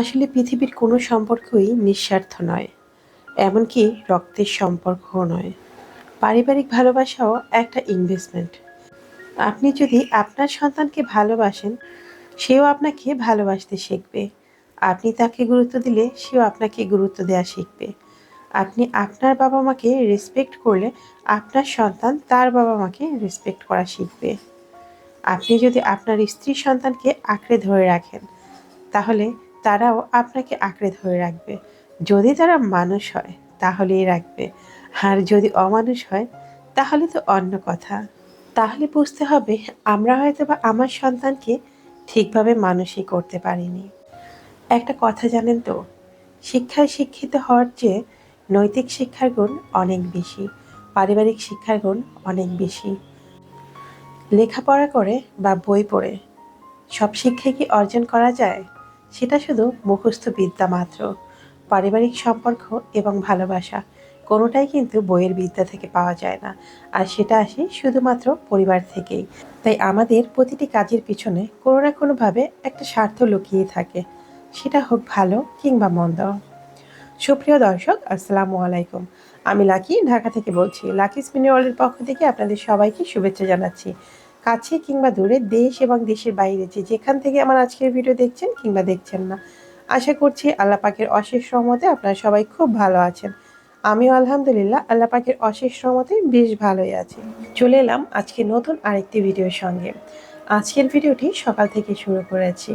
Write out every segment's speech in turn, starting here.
আসলে পৃথিবীর কোনো সম্পর্কই নিঃস্বার্থ নয়, এমনকি রক্তের সম্পর্কও নয়। পারিবারিক ভালোবাসাও একটা ইনভেস্টমেন্ট আপনি যদি আপনার সন্তানকে ভালোবাসেন, সেও আপনাকে ভালোবাসতে শিখবে। আপনি তাকে গুরুত্ব দিলে, সেও আপনাকে গুরুত্ব দেওয়া শিখবে। আপনি আপনার বাবা মাকে রেসপেক্ট করলে, আপনার সন্তান তার বাবা মাকে রেসপেক্ট করা শিখবে। আপনি যদি আপনার স্ত্রী সন্তানকে আঁকড়ে ধরে রাখেন, তাহলে তারাও আপনাকে আঁকড়ে ধরে রাখবে। যদি তারা মানুষ হয়, তাহলেই রাখবে। আর যদি অমানুষ হয়, তাহলে তো অন্য কথা। তাহলে বুঝতে হবে, আমরা হয়তো বা আমার সন্তানকে ঠিকভাবে মানুষই করতে পারিনি। একটা কথা জানেন তো, শিক্ষায় শিক্ষিত হওয়ার চেয়ে নৈতিক শিক্ষার গুণ অনেক বেশি, পারিবারিক শিক্ষার গুণ অনেক বেশি। লেখাপড়া করে বা বই পড়ে, সব শিক্ষা কি অর্জন করা যায়? সেটা শুধু মুখস্থ বিদ্যা মাত্র। পারিবারিক সম্পর্ক এবং ভালোবাসা, কোনোটাই কিন্তু বইয়ের বিদ্যা থেকে পাওয়া যায় না। আর সেটা আসে শুধুমাত্র পরিবার থেকেই। তাই আমাদের প্রতিটি কাজের পিছনে কোনো না কোনোভাবে একটা স্বার্থ লুকিয়ে থাকে। সেটা হোক ভালো কিংবা মন্দ। সুপ্রিয় দর্শক, আসসালামু আলাইকুম। আমি লাকি, ঢাকা থেকে বলছি, লাকি স্পিনি ওয়ার্ল্ডের পক্ষ থেকে আপনাদের সবাইকে শুভেচ্ছা জানাচ্ছি। কাছে কিংবা দূরে দেশ এবং দেশের বাইরে যে যেখান থেকে আমার আজকের ভিডিও দেখছেন কিংবা দেখছেন না। আশা করছি আল্লাহ পাকের অশেষ সহমতে আপনারা সবাই খুব ভালো আছেন। আমিও আলহামদুলিল্লাহ আল্লাহ পাকের অশেষ সহমতে বেশ ভালোই আছি। চলে এলাম আজকে নতুন আরেকটি ভিডিওর সঙ্গে। আজকের ভিডিওটি সকাল থেকে শুরু করেছি।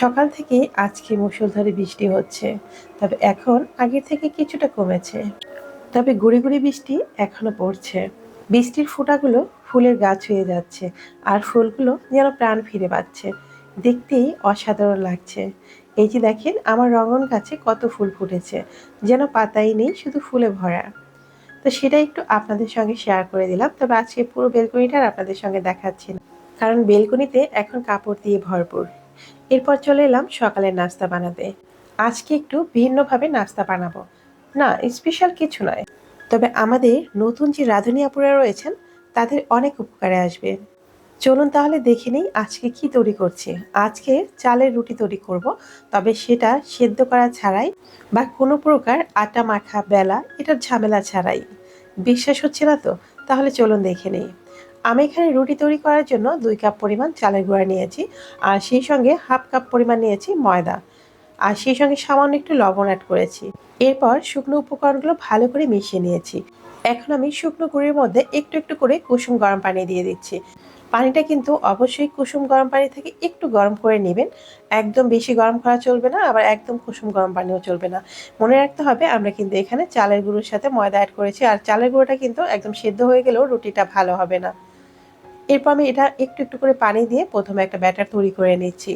সকাল থেকে আজকে মুষলধারে বৃষ্টি হচ্ছে, তবে এখন আগের থেকে কিছুটা কমেছে। তবে গুড়ি গুড়ি বৃষ্টি এখনও পড়ছে। বৃষ্টির ফোঁটাগুলো ফুলের গাছ হয়ে যাচ্ছে আর ফুলগুলো যেন প্রাণ ফিরে পাচ্ছে। দেখতেই অসাধারণ লাগছে। এই যে দেখেন, আমার রঙন গাছে কত ফুল ফুটেছে। যেন পাতাই নেই, শুধু ফুলে ভরা। তো সেটা একটু আপনাদের সঙ্গে শেয়ার করে দিলাম। তবে আজকে পুরো বেলকনিটা আপনাদের সঙ্গে দেখাচ্ছি কারণ বেলকনিতে এখন কাপড় দিয়ে ভরপুর। এরপর চলে এলাম সকালের নাস্তা বানাতে। আজকে একটু ভিন্নভাবে নাস্তা বানাবো। না স্পেশাল কিছু নয়। তবে আমাদের নতুন যে রাঁধুনি আপুরা রয়েছেন, তাদের অনেক উপকারে আসবে। চলুন তাহলে দেখে নিই আজকে কি তৈরি করছি। আজকে চালের রুটি তৈরি করব, তবে সেটা সেদ্ধ করা ছাড়াই বা কোনো প্রকার আটা মাখা বেলা এটার ঝামেলা ছাড়াই। বিশ্বাস হচ্ছে না তো? তাহলে চলুন দেখে নিই। আমি এখানে রুটি তৈরি করার জন্য দুই কাপ পরিমাণ চালের গুঁড়া নিয়েছি, আর সেই সঙ্গে হাফ কাপ পরিমাণ নিয়েছি ময়দা। আর সেই সঙ্গে সামান্য একটু লবণ অ্যাড করেছি। এরপর শুকনো উপকরণগুলো ভালো করে মিশিয়ে নিয়েছি। এখন আমি শুকনো গুঁড়ির মধ্যে একটু একটু করে কুসুম গরম পানি দিয়ে দিচ্ছি। পানিটা কিন্তু অবশ্যই কুসুম গরম পানি থেকে একটু গরম করে নেবেন। একদম বেশি গরম করা চলবে না, আবার একদম কুসুম গরম পানিও চলবে না। মনে রাখতে হবে, আমরা কিন্তু এখানে চালের গুঁড়োর সাথে ময়দা অ্যাড করেছি, আর চালের গুঁড়োটা কিন্তু একদম সেদ্ধ হয়ে গেলেও রুটিটা ভালো হবে না। এরপর আমি এটা একটু একটু করে পানি দিয়ে প্রথমে একটা ব্যাটার তৈরি করে নিচ্ছি।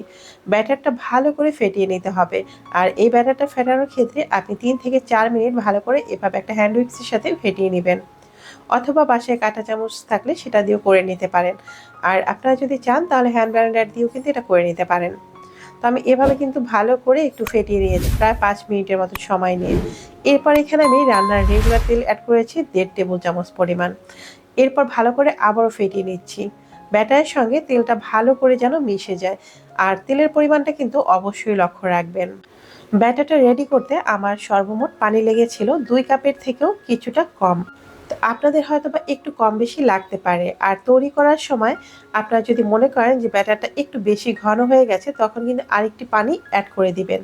ব্যাটারটা ভালো করে ফেটিয়ে নিতে হবে। আর এই ব্যাটারটা ফেটানোর ক্ষেত্রে আপনি তিন থেকে চার মিনিট ভালো করে এভাবে একটা হ্যান্ড উইক্সের সাথে ফেটিয়ে নেবেন। অথবা বাসায় কাঁটা চামচ থাকলে সেটা দিয়েও করে নিতে পারেন। আর আপনারা যদি চান তাহলে হ্যান্ড ব্লেন্ডার দিয়েও কিন্তু এটা করে নিতে পারেন। তো আমি এভাবে কিন্তু ভালো করে একটু ফেটিয়ে নিয়েছি প্রায় পাঁচ মিনিটের মতো সময় নিয়ে। এরপর এখানে আমি রান্নার রেগুলার তেল অ্যাড করেছি দেড় টেবিল চামচ পরিমাণ। এরপর ভালো করে আবারও ফেটিয়ে নিচ্ছি। ব্যাটারের সঙ্গে তেলটা ভালো করে যেন মিশে যায়। আর তেলের পরিমাণটা কিন্তু অবশ্যই লক্ষ্য রাখবেন। ব্যাটারটা রেডি করতে আমার সর্বমোট পানি লেগেছিল দুই কাপের থেকেও কিছুটা কম। আপনাদের হয়তো বা একটু কম বেশি লাগতে পারে। আর তৈরি করার সময় আপনারা যদি মনে করেন যে ব্যাটারটা একটু বেশি ঘন হয়ে গেছে, তখন কিন্তু আরেকটি পানি অ্যাড করে দিবেন।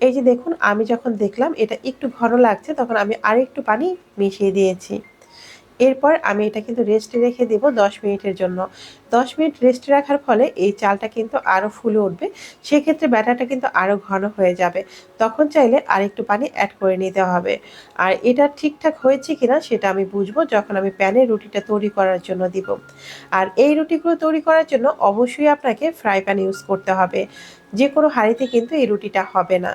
এই যে দেখুন, আমি যখন দেখলাম এটা একটু ঘন লাগছে, তখন আমি আরেকটু পানি মিশিয়ে দিয়েছি। এরপর আমি এটা কিন্তু রেস্টে রেখে দেব দশ মিনিটের জন্য। দশ মিনিট রেস্টে রাখার ফলে এই চালটা কিন্তু আরও ফুলে উঠবে। সেক্ষেত্রে ব্যাটারটা কিন্তু আরও ঘন হয়ে যাবে। তখন চাইলে আরেকটু পানি অ্যাড করে নিতে হবে। আর এটা ঠিকঠাক হয়েছে কিনা সেটা আমি বুঝব যখন আমি প্যানে রুটিটা তৈরি করার জন্য দিব। আর এই রুটিগুলো তৈরি করার জন্য অবশ্যই আপনাকে ফ্রাই প্যান ইউজ করতে হবে। যে কোনো হাঁড়িতে কিন্তু এই রুটিটা হবে না।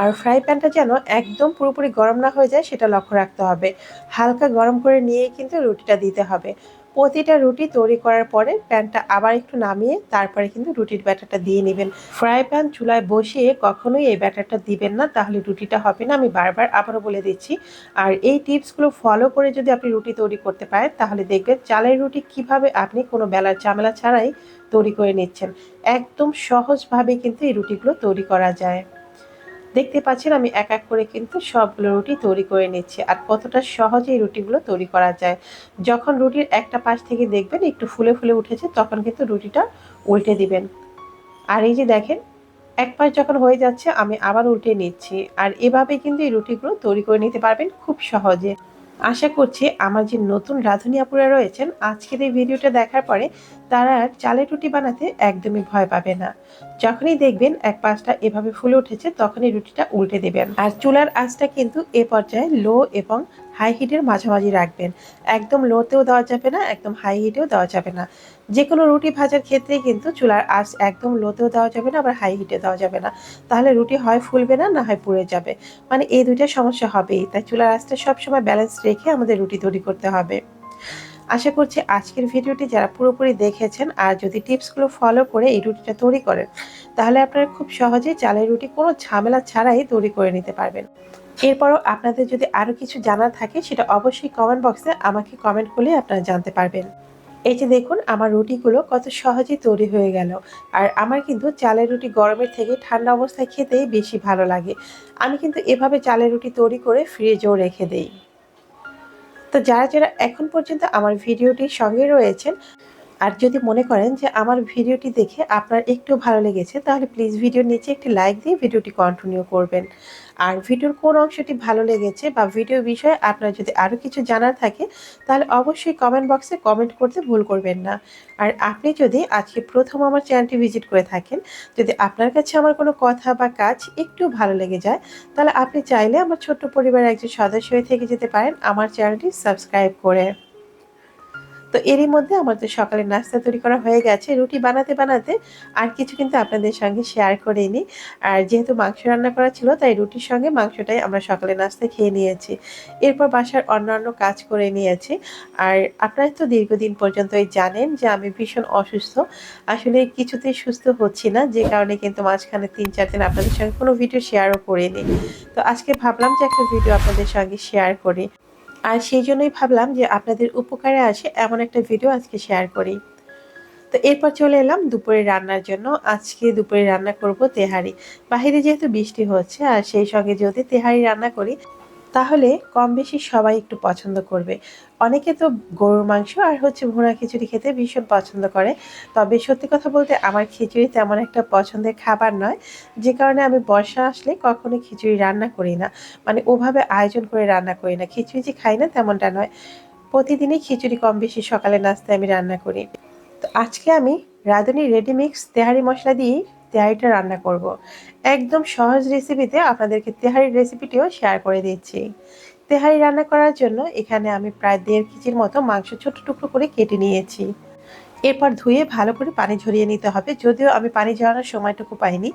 আর ফ্রাই প্যানটা যেন একদম পুরোপুরি গরম না হয়ে যায়, সেটা লক্ষ্য রাখতে হবে। হালকা গরম করে নিয়েই কিন্তু রুটিটা দিতে হবে। প্রতিটা রুটি তৈরি করার পরে প্যানটা আবার একটু নামিয়ে তারপরে কিন্তু রুটির ব্যাটারটা দিয়ে নেবেন। ফ্রাই প্যান চুলায় বসিয়ে কখনোই এই ব্যাটারটা দিবেন না, তাহলে রুটিটা হবে না। আমি বারবার আবারও বলে দিচ্ছি। আর এই টিপসগুলো ফলো করে যদি আপনি রুটি তৈরি করতে পারেন, তাহলে দেখবেন চালের রুটি কীভাবে আপনি কোনো বেলার ঝামেলা ছাড়াই তৈরি করে নিচ্ছেন। একদম সহজভাবে কিন্তু এই রুটিগুলো তৈরি করা যায়। দেখতে পাচ্ছেন আমি এক এক করে কিন্তু সবগুলো রুটি তৈরি করে নিচ্ছি আর কতটা সহজে এই রুটিগুলো তৈরি করা যায়। যখন রুটির একটা পাশ থেকে দেখবেন একটু ফুলে ফুলে উঠেছে, তখন কিন্তু রুটিটা উল্টে দিবেন। আর এই যে দেখেন, এক পাশ যখন হয়ে যাচ্ছে, আমি আবার উল্টে নিচ্ছি। আর এভাবে কিন্তু এই রুটিগুলো তৈরি করে নিতে পারবেন খুব সহজে। আশা করছি আমার যে নতুন রাঁধুনি আপুরা রয়েছেন, আজকের এই ভিডিওটা দেখার পরে তারা আর চালের রুটি বানাতে একদমই ভয় পাবে না। যখনই দেখবেন এক পাশটা এভাবে ফুলে উঠেছে, তখনই রুটিটা উল্টে দেবেন। আর চুলার আঁচটা কিন্তু এ পর্যায়ে লো এবং হাই হিটের মাঝামাঝি রাখবেন। একদম লোতেও দেওয়া যাবে না, একদম হাই হিটেও দেওয়া যাবে না। যে কোনো রুটি ভাজার ক্ষেত্রে কিন্তু চুলার আঁচ একদম লোতেও দেওয়া যাবে না, আবার হাই হিটে দেওয়া যাবে না। তাহলে রুটি হয় ফুলবে না না হয় পুড়ে যাবে? মানে এই দুইটা সমস্যা হবেই। তাই চুলার আঁচটা সবসময় ব্যালেন্স রেখে আমাদের রুটি তৈরি করতে হবে। আশা করছি আজকের ভিডিওটি যারা পুরোপুরি দেখেছেন আর যদি টিপসগুলো ফলো করে এই রুটিটা তৈরি করেন, তাহলে আপনারা খুব সহজেই চালের রুটি কোনো ঝামেলা ছাড়াই তৈরি করে নিতে পারবেন। এরপরও আপনাদের যদি আরও কিছু জানার থাকে, সেটা অবশ্যই কমেন্ট বক্সে আমাকে কমেন্ট করলে আপনারা জানতে পারবেন। এই যে দেখুন, আমার রুটিগুলো কত সহজেই তৈরি হয়ে গেল। আর আমার কিন্তু চালের রুটি গরমের থেকে ঠান্ডা অবস্থায় খেতেই বেশি ভালো লাগে। আমি কিন্তু এভাবে চালের রুটি তৈরি করে ফ্রিজেও রেখে দেই। তো যারা যারা এখন পর্যন্ত আমার ভিডিওটির সঙ্গে রয়েছেন আর যদি মনে করেন যে আমার ভিডিওটি দেখে আপনার একটু ভালো লেগেছে, তাহলে প্লিজ ভিডিওর নিচে একটি লাইক দিয়ে ভিডিওটি কন্টিনিউ করবেন। আর ভিডিওর কোন অংশটি ভালো লেগেছে বা ভিডিও বিষয়ে আপনার যদি আরও কিছু জানার থাকে, তাহলে অবশ্যই কমেন্ট বক্সে কমেন্ট করতে ভুল করবেন না। আর আপনি যদি আজকে প্রথম আমার চ্যানেলটি ভিজিট করে থাকেন, যদি আপনার কাছে আমার কোনো কথা বা কাজ একটু ভালো লেগে যায়, তাহলে আপনি চাইলে আমার ছোট্ট পরিবারের একজন সদস্য হয়ে থেকে যেতে পারেন আমার চ্যানেলটি সাবস্ক্রাইব করে। তো এরই মধ্যে আমার তো সকালে নাস্তা তৈরি করা হয়ে গেছে। রুটি বানাতে বানাতে আর কিছু কিন্তু আপনাদের সঙ্গে শেয়ার করে নিই আর যেহেতু মাংস রান্না করা ছিল, তাই রুটির সঙ্গে মাংসটাই আমরা সকালে নাস্তা খেয়ে নিয়েছি। এরপর বাসার অন্যান্য কাজ করে নিয়েছি। আর আপনারা তো দীর্ঘদিন পর্যন্তই জানেন যে আমি ভীষণ অসুস্থ। আসলে কিছুতেই সুস্থ হচ্ছি না, যে কারণে কিন্তু মাঝখানে তিন, চার দিন আপনাদের সঙ্গে কোনো ভিডিও শেয়ারও করিনি। তো আজকে ভাবলাম যে একটা ভিডিও আপনাদের সঙ্গে শেয়ার করি। আর সেই জন্যই ভাবলাম যে আপনাদের উপকারে আসে এমন একটা ভিডিও আজকে শেয়ার করি। তো এরপর চলে এলাম দুপুরে রান্নার জন্য। আজকে দুপুরে রান্না করব তেহারি। বাহিরে যেহেতু বৃষ্টি হচ্ছে, আর সেই সঙ্গে যদি তেহারি রান্না করি তাহলে কম বেশি সবাই একটু পছন্দ করবে। অনেকে তো গরুর মাংস আর হচ্ছে ভুনা খিচুড়ি খেতে ভীষণ পছন্দ করে। তবে সত্যি কথা বলতে আমার খিচুড়ি তেমন একটা পছন্দের খাবার নয়। যে কারণে আমি বর্ষা আসলে কখনো খিচুড়ি রান্না করি না। মানে ওভাবে আয়োজন করে রান্না করি না। খিচুড়ি যে খাই না তেমনটা নয়। প্রতিদিনই খিচুড়ি কম বেশি সকালে নাস্তায় আমি রান্না করি। তো আজকে আমি রাঁধুনি রেডিমিক্স তেহারি মশলা দিয়েই তেহারিটা রান্না করব। একদম সহজ রেসিপিতে আপনাদেরকে তেহারির রেসিপিটিও শেয়ার করে দিচ্ছি। তেহারি রান্না করার জন্য এখানে আমি প্রায় দেড় কেজির মতো মাংস ছোট টুকরো করে কেটে নিয়েছি। এরপর ধুয়ে ভালো করে পানি ঝরিয়ে নিতে হবে। যদিও আমি পানি ঝরানোর সময়টুকু পাইনি।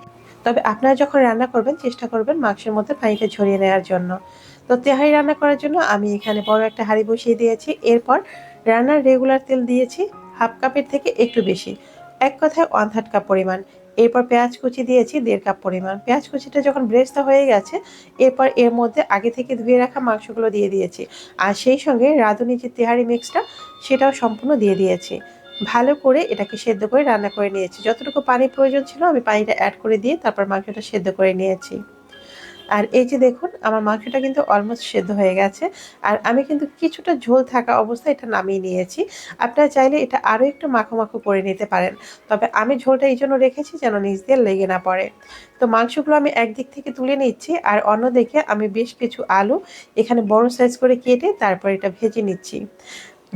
তবে আপনারা যখন রান্না করবেন, চেষ্টা করবেন মাংসের মধ্যে পানিটা ঝরিয়ে নেওয়ার জন্য। তো তেহারি রান্না করার জন্য আমি এখানে বড় একটা হাঁড়ি বসিয়ে দিয়েছি। এরপর রান্নার রেগুলার তেল দিয়েছি। হাফ কাপের থেকে একটু বেশি। এক কথায় ওয়ান থার্ড কাপ পরিমাণ। এরপর পেঁয়াজ কুচি দিয়েছি, দেড় কাপ পরিমাণ। পেঁয়াজ কুচিটা যখন ব্রেস্তা হয়ে গেছে, এরপর এর মধ্যে আগে থেকে ধুয়ে রাখা মাংসগুলো দিয়ে দিয়েছি। আর সেই সঙ্গে রাঁধুনি যে তেহারি মিক্সটা, সেটাও সম্পূর্ণ দিয়ে দিয়েছি। ভালো করে এটাকে সেদ্ধ করে রান্না করে নিয়েছি। যতটুকু পানি প্রয়োজন ছিল, আমি পানিটা অ্যাড করে দিয়ে তারপর মাংসটা সেদ্ধ করে নিয়েছি। আর এই যে দেখুন, আমার মাংসটা কিন্তু অলমোস্ট সেদ্ধ হয়ে গেছে। আর আমি কিন্তু কিছুটা ঝোল থাকা অবস্থায় এটা নামিয়ে নিয়েছি। আপনারা চাইলে এটা আরও একটু মাখো মাখো করে নিতে পারেন। তবে আমি ঝোলটা এই জন্য রেখেছি যেন নিচ দিয়ে লেগে না পড়ে। তো মাংসগুলো আমি একদিক থেকে তুলে নিচ্ছি আর অন্যদিকে আমি বেশ কিছু আলু এখানে বড় সাইজ করে কেটে তারপর এটা ভেজে নিচ্ছি।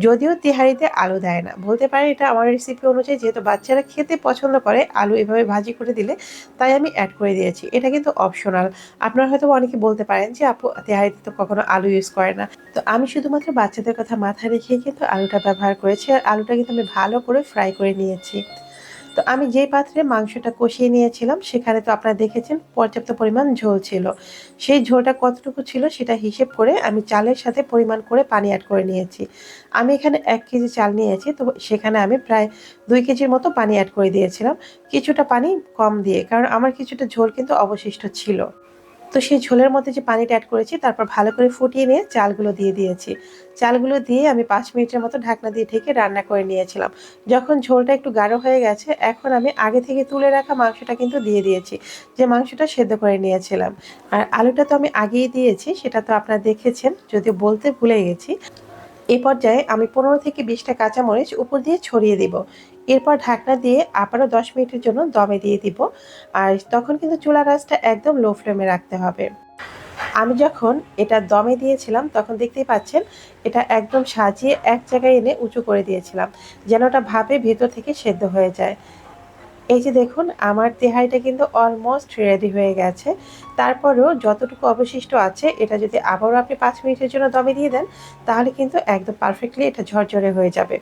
যদিও তেহারিতে আলু দেয় না। বলতে পারে এটা আমার রেসিপি অনুযায়ী, যেহেতু বাচ্চারা খেতে পছন্দ করে, আলু এভাবে ভাজি করে দিলে তাই আমি অ্যাড করে দিয়েছি। এটা কিন্তু অপশনাল আপনারা হয়তো অনেকে বলতে পারেন যে, আপু, তেহারিতে তো কখনো আলু ইউজ করে না। তো আমি শুধুমাত্র বাচ্চাদের কথা মাথায় রেখেই কিন্তু আলুটা ব্যবহার করেছি। আর আলুটা কিন্তু আমি ভালো করে ফ্রাই করে নিয়েছি। তো আমি যে পাত্রে মাংসটা কষিয়ে নিয়েছিলাম, সেখানে তো আপনারা দেখেছেন পর্যাপ্ত পরিমাণ ঝোল ছিল। সেই ঝোলটা কতটুকু ছিল সেটা হিসেব করে আমি চালের সাথে পরিমাণ করে পানি অ্যাড করে নিয়েছি। আমি এখানে এক কেজি চাল নিয়েছি, তো সেখানে আমি প্রায় দুই কেজির মতো পানি অ্যাড করে দিয়েছিলাম। কিছুটা পানি কম দিয়ে, কারণ আমার কিছুটা ঝোল কিন্তু অবশিষ্ট ছিল। তো সেই ঝোলের মধ্যে যে পানিটা অ্যাড করেছি, তারপর ভালো করে ফুটিয়ে নিয়ে চালগুলো দিয়ে দিয়েছি। চালগুলো দিয়ে আমি পাঁচ মিনিটের মতো ঢাকনা দিয়ে ঢেকে রান্না করে নিয়েছিলাম। যখন ঝোলটা একটু গাঢ় হয়ে গেছে, এখন আমি আগে থেকে তুলে রাখা মাংসটা কিন্তু দিয়ে দিয়েছি, যে মাংসটা সেদ্ধ করে নিয়েছিলাম। আর আলুটা তো আমি আগেই দিয়েছি, সেটা তো আপনারা দেখেছেন, যদিও বলতে ভুলে গেছি। এ পর্যায়ে আমি পনেরো থেকে বিশটা কাঁচামরিচ উপর দিয়ে ছড়িয়ে দিব। এরপর ঢাকনা দিয়ে আবারও দশ মিনিটের জন্য দমে দিয়ে দিব। আর তখন কিন্তু চুলা রাসটা একদম লো ফ্লেমে রাখতে হবে। আমি যখন এটা দমে দিয়েছিলাম, তখন দেখতেই পাচ্ছেন এটা একদম সাজিয়ে এক জায়গায় এনে উঁচু করে দিয়েছিলাম, যেন ওটা ভাবে ভেতর থেকে সেদ্ধ হয়ে যায়। এই যে দেখুন, আমার তেহারিটা কিন্তু অলমোস্ট রেডি হয়ে গেছে। তারপরেও যতটুকু অবশিষ্ট আছে, এটা যদি আবারও আপনি পাঁচ মিনিটের জন্য দমে দিয়ে দেন, তাহলে কিন্তু একদম পারফেক্টলি এটা ঝরঝরে হয়ে যাবে।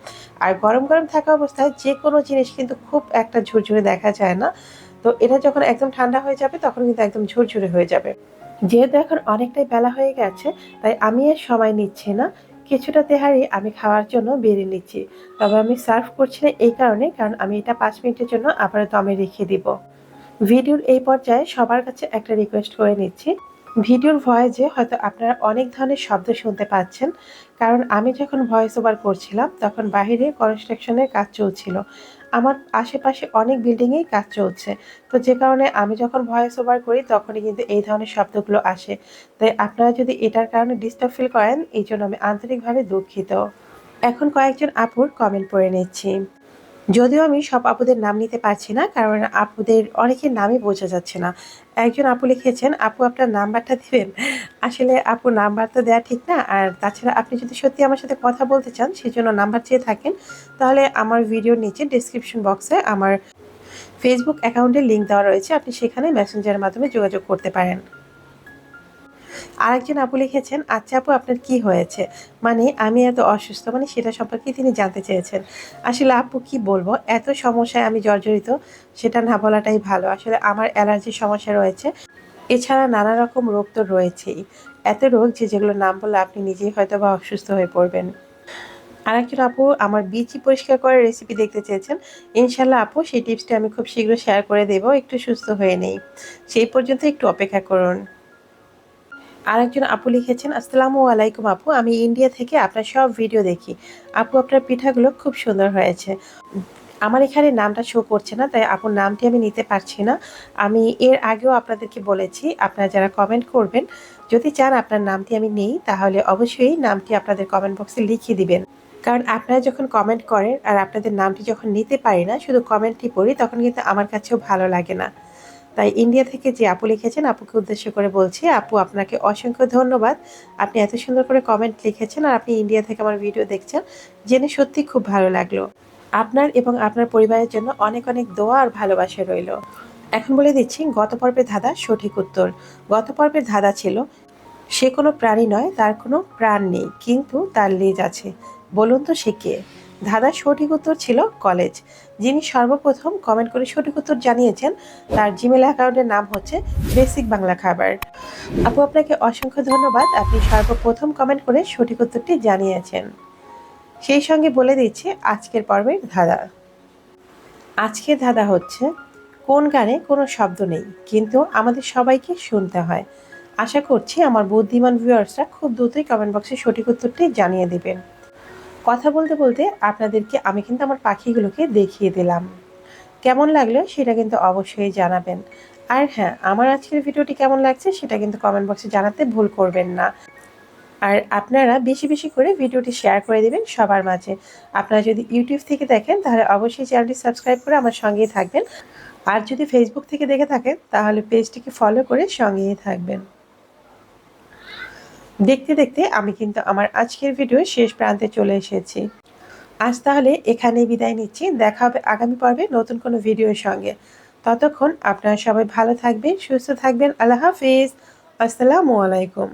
আর গরম গরম থাকা অবস্থায় যে কোনো জিনিস কিন্তু খুব একটা ঝুরঝুরে দেখা যায় না। তো এটা যখন একদম ঠান্ডা হয়ে যাবে, তখন কিন্তু একদম ঝুরঝুরে হয়ে যাবে। যেহেতু এখন অনেকটাই বেলা হয়ে গেছে, তাই আমি আর সময় নিচ্ছি না। কিছুটা তেহারি আমি খাওয়ার জন্য বেরিয়ে নিচ্ছি। তবে আমি সার্ভ করছি না এই কারণে, কারণ আমি এটা পাঁচ মিনিটের জন্য আবার দমে রেখে দিব। ভিডিওর এই পর্যায়ে সবার কাছে একটা রিকোয়েস্ট করে নিচ্ছি। ভিডিওর ভয়েসে হয়তো আপনারা অনেক ধরনের শব্দ শুনতে পাচ্ছেন, কারণ আমি যখন ভয়েস ওভার করছিলাম, তখন বাহিরে কনস্ট্রাকশনের কাজ চলছিল। আমার আশেপাশে অনেক বিল্ডিংয়েই কাজ চলছে। তো যে কারণে আমি যখন ভয়েস ওভার করি, তখনই কিন্তু এই ধরনের শব্দগুলো আসে। তাই আপনারা যদি এটার কারণে ডিস্টার্ব ফিল করেন, এই জন্য আমি আন্তরিকভাবে দুঃখিত। এখন কয়েকজন আপুর কমেন্ট পড়ে নিচ্ছি। যদিও আমি সব আপুদের নাম নিতে পারছি না, কারণ আপুদের অনেকের নামই বোঝা যাচ্ছে না। একজন আপু লিখেছেন, আপু, আপনার নাম্বারটা দিবেন? আসলে আপু নাম্বার তো দেওয়া ঠিক না, আর তাছাড়া আপনি যদি সত্যি আমার সাথে কথা বলতে চান সেই জন্য নাম্বার চেয়ে থাকেন। তাহলে আমার ভিডিওর নিচে ডিসক্রিপশন বক্সে আমার ফেসবুক অ্যাকাউন্টের লিঙ্ক দেওয়া রয়েছে, আপনি সেখানে মেসেঞ্জারের মাধ্যমে যোগাযোগ করতে পারেন। আরেকজন আপু লিখেছেন আচ্ছা আপু, আপনার কি হয়েছে? মানে আমি এত অসুস্থ মানে সেটা সম্পর্কে তিনি জানতে চেয়েছেন। আসলে আপু কি বলব? এত সমস্যায় আমি জর্জরিত, সেটা না বলাটাই ভালো। আসলে আমার অ্যালার্জির সমস্যা রয়েছে। এছাড়া নানা রকম রোগ তো রয়েছেই। এত রোগ যে যেগুলো নাম বললে আপনি নিজেই হয়তো বা অসুস্থ হয়ে পড়বেন। আর একজন আপু, আমার বিচি পরিষ্কার করার রেসিপি দেখতে চেয়েছেন। ইনশাল্লাহ আপু, সেই টিপসটা আমি খুব শীঘ্র শেয়ার করে দেবো। একটু সুস্থ হয়ে নেই। সেই পর্যন্ত একটু অপেক্ষা করুন। আরেকজন আপু লিখেছেন, আসসালামু আলাইকুম আপু, আমি ইন্ডিয়া থেকে আপনার সব ভিডিও দেখি। আপু, আপনার পিঠাগুলো খুব সুন্দর হয়েছে। আমার এখানে নামটা শো করছে না, তাই আপুর নামটি আমি নিতে পারছি না। আমি এর আগেও আপনাদেরকে বলেছি, আপনারা যারা কমেন্ট করবেন, যদি চান আপনার নামটি আমি নেই, তাহলে অবশ্যই নামটি আপনাদের কমেন্ট বক্সে লিখিয়ে দিবেন। কারণ আপনারা যখন কমেন্ট করেন, আর আপনাদের নামটি যখন নিতে পারি না, শুধু কমেন্টটি পড়ি, তখন কিন্তু আমার কাছেও ভালো লাগে না। তাই ইন্ডিয়া থেকে যে আপু লিখেছেন, আপুকে উদ্দেশ্য করে বলছি, আপু আপনাকে অসংখ্য ধন্যবাদ। আপনি এত সুন্দর করে কমেন্ট লিখেছেন আর আপনি ইন্ডিয়া থেকে আমার ভিডিও দেখছেন, জেনে সত্যি খুব ভালো লাগল। আপনার এবং আপনার পরিবারের জন্য অনেক অনেক দোয়া আর ভালোবাসা রইল। এখন বলে দিচ্ছি, গত পর্বের ধাঁধা সঠিক উত্তর। গত পর্বের ধাঁধা ছিল, সে কোনো প্রাণী নয়, তার কোনো প্রাণ নেই, কিন্তু তার লেজ আছে। বলুন তো সে কে? ধাঁধার সঠিক উত্তর ছিল কলেজ। যিনি সর্বপ্রথম কমেন্ট করে সঠিক উত্তর জানিয়েছেন, তার জিমেল অ্যাকাউন্টের নাম হচ্ছে বেসিক বাংলা খাবার আপু, আপনাকে অসংখ্য ধন্যবাদ। আপনি সর্বপ্রথম কমেন্ট করে সঠিক উত্তরটি জানিয়েছেন। সেই সঙ্গে বলে দিচ্ছি, আজকের পর্বের ধাঁধা। আজকের ধাঁধা হচ্ছে, কোন গানে কোনো শব্দ নেই, কিন্তু আমাদের সবাইকে শুনতে হয়। আশা করছি আমার বুদ্ধিমান ভিউয়ার্সরা খুব দ্রুতই কমেন্ট বক্সে সঠিক উত্তরটি জানিয়ে দেবেন। কথা বলতে বলতে আপনাদেরকে আমি কিন্তু আমার পাখিগুলোকে দেখিয়ে দিলাম। কেমন লাগল সেটা কিন্তু অবশ্যই জানাবেন। আর হ্যাঁ আমার আজকের ভিডিওটি কেমন লাগছে সেটা কিন্তু কমেন্ট বক্সে জানাতে ভুল করবেন না। আর আপনারা বেশি বেশি করে ভিডিওটি শেয়ার করে দেবেন সবার মাঝে। আপনারা যদি ইউটিউব থেকে দেখেন, তাহলে অবশ্যই চ্যানেলটি সাবস্ক্রাইব করে আমার সঙ্গেই থাকবেন। আর যদি ফেসবুক থেকে দেখে থাকেন, তাহলে পেজটিকে ফলো করে সঙ্গেই থাকবেন। দেখতে দেখতে আমি কিন্তু আমার আজকের ভিডিও শেষ প্রান্তে চলে এসেছি। আজ তাহলে এখানে বিদায় নিচ্ছি। দেখা হবে আগামী পর্বে নতুন কোনো ভিডিওর সঙ্গে। ততক্ষণ আপনারা সবাই ভালো থাকবেন, সুস্থ থাকবেন। আল্লাহ হাফিজ। আসসালামু আলাইকুম।